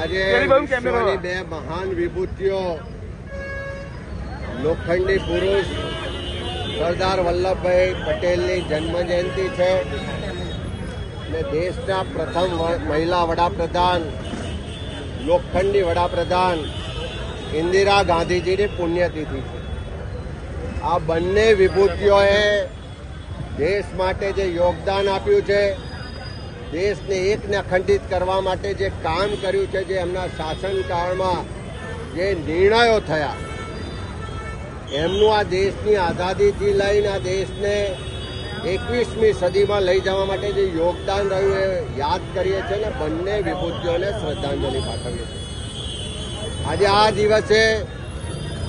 આજે બે મહાન વિભૂતિઓ લોખંડી પુરુષ સરદાર વલ્લભભાઈ પટેલની જન્મ જયંતિ છે. ને દેશના પ્રથમ મહિલા વડાપ્રધાન લોખંડી વડાપ્રધાન ઇન્દિરા ગાંધીજીની પુણ્યતિથિ છે. આ બંને વિભૂતિઓએ દેશ માટે જે યોગદાન આપ્યું છે દેશને એકને અખંડિત કરવા માટે જે કામ કર્યું છે, જે એમના શાસનકાળમાં જે નિર્ણયો થયા, એમનું આ દેશની આઝાદીથી લઈને આ દેશને એકવીસમી સદીમાં લઈ જવા માટે જે યોગદાન રહ્યું એ યાદ કરીએ છીએ ને, બંને વિભૂતિઓને શ્રદ્ધાંજલિ પાઠવીએ છીએ. આજે આ દિવસે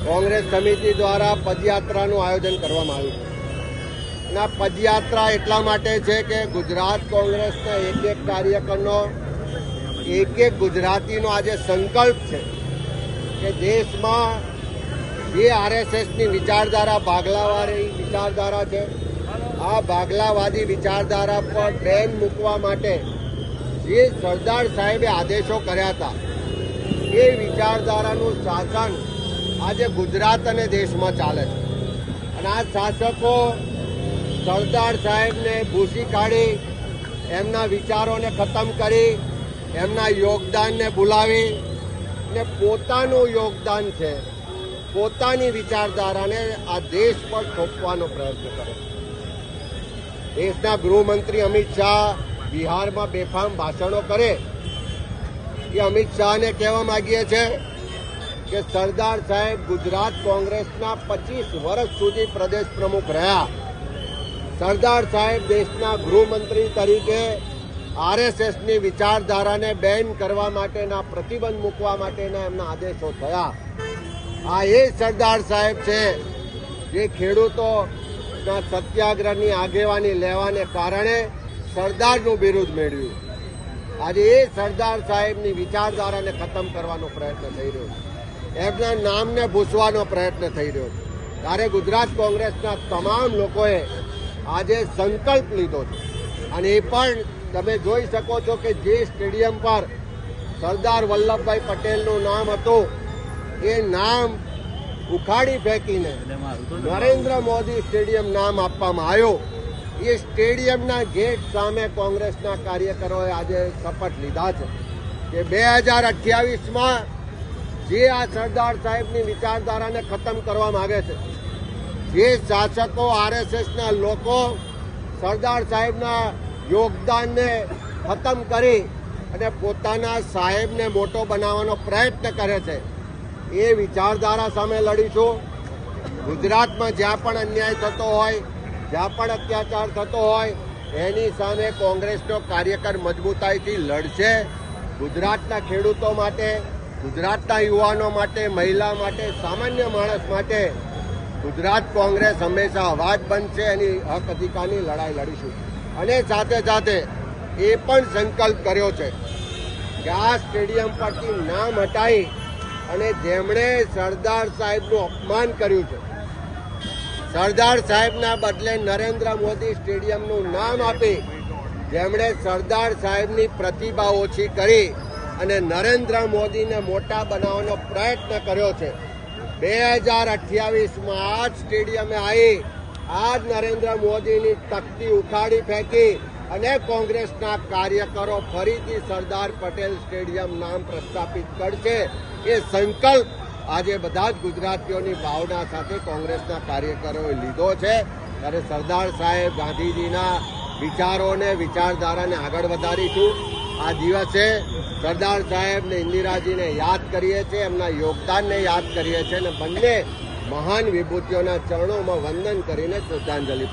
કોંગ્રેસ સમિતિ દ્વારા પદયાત્રાનું આયોજન કરવામાં આવ્યું છે. આ પદયાત્રા એટલા માટે છે કે ગુજરાત કોંગ્રેસના એક એક કાર્યકરનો, એક એક ગુજરાતીનો આજે સંકલ્પ છે કે દેશમાં જે આરએસએસની વિચારધારા ભાગલાવાળી વિચારધારા છે, આ ભાગલાવાદી વિચારધારા પર બેન મૂકવા માટે જે સરદાર સાહેબે આદેશો કર્યા હતા, એ વિચારધારાનું શાસન આજે ગુજરાત અને દેશમાં ચાલે છે. અને આ શાસકો સરદાર સાહેબને ભૂસી કાઢી, એમના વિચારોને ખતમ કરી, એમના યોગદાનને ભૂલાવી ને પોતાનું યોગદાન છે, પોતાની વિચારધારાને આ દેશ પર થોપવાનો પ્રયત્ન કરે દેશના ગૃહમંત્રી અમિત શાહ બિહારમાં બેફામ ભાષણો કરે. એ અમિત શાહને કહેવા માગીએ છે કે સરદાર સાહેબ ગુજરાત કોંગ્રેસના પચીસ વર્ષ સુધી પ્રદેશ પ્રમુખ રહ્યા. સરદાર સાહેબ દેશના ગૃહમંત્રી તરીકે આરએસએસની વિચારધારાને બેન કરવા માટેના પ્રતિબંધ મૂકવા માટેના એમના આદેશો થયા. આ એ સરદાર સાહેબ છે, જે ખેડૂતોના સત્યાગ્રહની આગેવાની લેવાને કારણે સરદારનું બિરુદ મેળવ્યું. આજે એ સરદાર સાહેબની વિચારધારાને ખતમ કરવાનો પ્રયત્ન થઈ રહ્યો છે. એમના નામને ભૂસવાનો પ્રયત્ન થઈ રહ્યો છે. ત્યારે ગુજરાત કોંગ્રેસના તમામ લોકોએ આજે સંકલ્પ લીધો છે. અને એ પણ તમે જોઈ શકો છો કે જે સ્ટેડિયમ પર સરદાર વલ્લભભાઈ પટેલનું નામ હતું એ નામ ઉખાડી ફેંકીને નરેન્દ્ર મોદી સ્ટેડિયમ નામ આપવામાં આવ્યું. એ સ્ટેડિયમના ગેટ સામે કોંગ્રેસના કાર્યકરોએ આજે શપથ લીધા છે કે બે હજાર અઠ્યાવીસમાં જે આ સરદાર સાહેબની વિચારધારાને ખતમ કરવા માગે છે જે શાસકો આરએસએસના લોકો સરદાર સાહેબના યોગદાનને ખતમ કરી અને પોતાના સાહેબને મોટો બનાવવાનો પ્રયત્ન કરે છે, એ વિચારધારા સામે લડીશું. ગુજરાતમાં જ્યાં પણ અન્યાય થતો હોય, જ્યાં પણ અત્યાચાર થતો હોય, એની સામે કોંગ્રેસનો કાર્યકર મજબૂતાઈથી લડશે. ગુજરાતના ખેડૂતો માટે, ગુજરાતના યુવાનો માટે, મહિલા માટે, સામાન્ય માણસ માટે ગુજરાત કોંગ્રેસ હંમેશા અવાજ બનશે એની હક અધિકારની લડાઈ લડીશું. અને સાથે સાથે એ પણ સંકલ્પ કર્યો છે કે આ સ્ટેડિયમ પરથી નામ હટાવી અને જેમણે સરદાર સાહેબનું અપમાન કર્યું છે, સરદાર સાહેબના બદલે નરેન્દ્ર મોદી સ્ટેડિયમનું નામ આપી જેમણે સરદાર સાહેબની પ્રતિભા ઓછી કરી અને નરેન્દ્ર મોદીને મોટા બનાવવાનો પ્રયત્ન કર્યો છે. બે હજાર અઠ્યાવીસમાં આ જ સ્ટેડિયમે આવી આ જ નરેન્દ્ર મોદીની તકતી ઉખાડી ફેંકી અને કોંગ્રેસના કાર્યકરો ફરીથી સરદાર પટેલ સ્ટેડિયમ નામ પ્રસ્થાપિત કરશે. એ સંકલ્પ આજે બધા જ ગુજરાતીઓની ભાવના સાથે કોંગ્રેસના કાર્યકરોએ લીધો છે. ત્યારે સરદાર સાહેબ ગાંધીજીના વિચારોને, વિચારધારાને આગળ વધારીશું. આ દિવસે સરદાર સાહેબ ને ઇન્દિરાજીને યાદ કરીએ છીએ, એમના યોગદાનને યાદ કરીએ છીએ અને બંને મહાન વિભૂતિઓના ચરણોમાં વંદન કરીને શ્રદ્ધાંજલિ